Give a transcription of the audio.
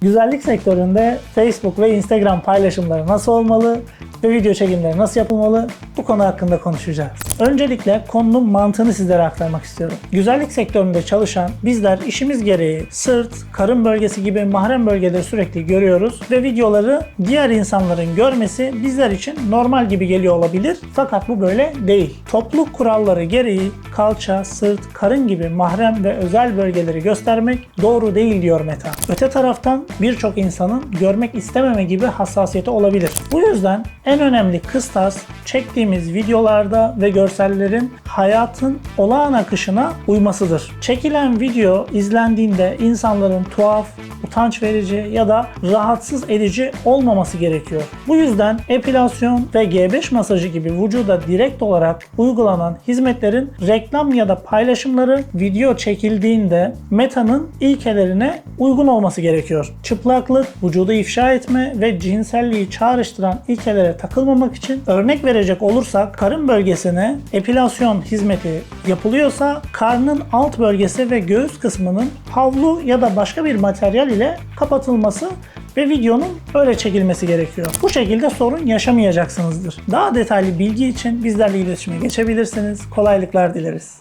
Güzellik sektöründe Facebook ve Instagram paylaşımları nasıl olmalı ve video çekimleri nasıl yapılmalı bu konu hakkında konuşacağız. Öncelikle konunun mantığını sizlere aktarmak istiyorum. Güzellik sektöründe çalışan bizler işimiz gereği sırt, karın bölgesi gibi mahrem bölgeleri sürekli görüyoruz ve videoları diğer insanların görmesi bizler için normal gibi geliyor olabilir fakat bu böyle değil. Topluluk kuralları gereği kalça, sırt, karın gibi mahrem ve özel bölgeleri göstermek doğru değil diyor Meta. Öte taraftan birçok insanın görmek istememe gibi hassasiyeti olabilir. Bu yüzden en önemli kıstas çektiğimiz videolarda ve görsellerin hayatın olağan akışına uymasıdır. Çekilen video izlendiğinde insanların tuhaf, utanç verici ya da rahatsız edici olmaması gerekiyor. Bu yüzden epilasyon ve G5 masajı gibi vücuda direkt olarak uygulanan hizmetlerin reklam ya da paylaşımları video çekildiğinde Meta'nın ilkelerine uygun olması gerekiyor. Çıplaklık, vücudu ifşa etme ve cinselliği çağrıştıran ilkelere takılmamak için örnek verecek olursak karın bölgesine epilasyon hizmeti yapılıyorsa karnın alt bölgesi ve göğüs kısmının havlu ya da başka bir materyal ile kapatılması ve videonun böyle çekilmesi gerekiyor. Bu şekilde sorun yaşamayacaksınızdır. Daha detaylı bilgi için bizlerle iletişime geçebilirsiniz. Kolaylıklar dileriz.